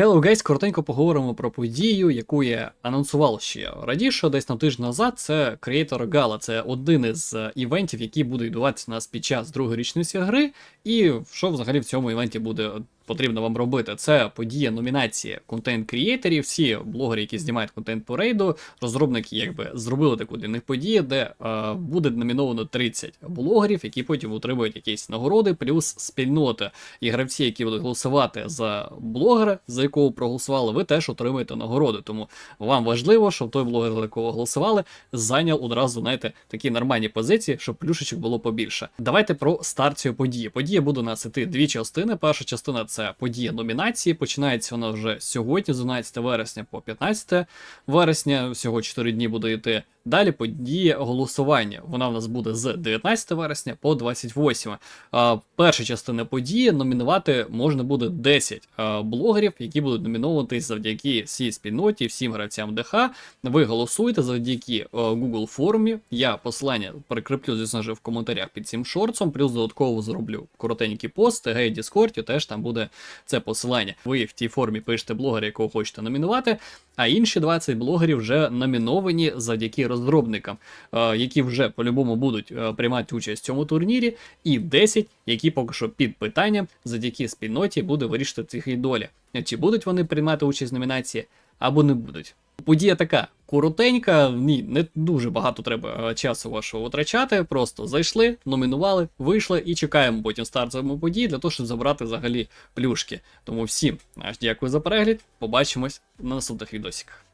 Hello guys, коротенько поговоримо про подію, яку я анонсував ще раніше, десь на тиждень назад. Це Creator Gala. Це один із е, івентів, які будуть відбуватися у нас під час другої річниці гри. І що взагалі в цьому івенті буде потрібно вам робити? Це подія номінації контент-крієтерів. Всі блогери, які знімають контент по рейду, розробники якби зробили таку для них подію, де е, буде номіновано 30 блогерів, які потім отримують якісь нагороди, плюс спільнота і гравці, які будуть голосувати за блогера, за якого проголосували, ви теж отримаєте нагороди. Тому вам важливо, щоб той блогер, за якого голосували, зайняв одразу, знаєте, такі нормальні позиції, щоб плюшечок було побільше. Давайте про старт цієї події. Подія буде у нас іти дві частини. Перша частина це подія номінації. Починається вона вже сьогодні, з 11 вересня по 15 вересня. Всього 4 дні буде йти. Далі подія голосування. Вона в нас буде з 19 вересня по 28. Перша частина події номінувати можна буде 10 блогерів, які будуть номінуватись завдяки всій спільноті, всім гравцям ДХ. Ви голосуєте завдяки Google формі. Я посилання прикріплю, звісно ж, в коментарях під цим шорцом. Плюс додатково зроблю коротенькі пости, гей, Discord, теж там буде це посилання. Ви в тій формі пишете блогера, якого хочете номінувати. А інші 20 блогерів вже номіновані завдяки розробникам, е, які вже по-любому будуть е, приймати участь в цьому турнірі, і 10, які поки що під питанням, завдяки спільноті буде вирішити їх і доля. Чи будуть вони приймати участь в номінації, або не будуть. Подія така коротенька, ні, не дуже багато треба е, часу вашого витрачати. Просто зайшли, номінували, вийшли і чекаємо потім старт події для того, щоб забрати взагалі плюшки. Тому всім аж дякую за перегляд. Побачимось на наступних відосиках.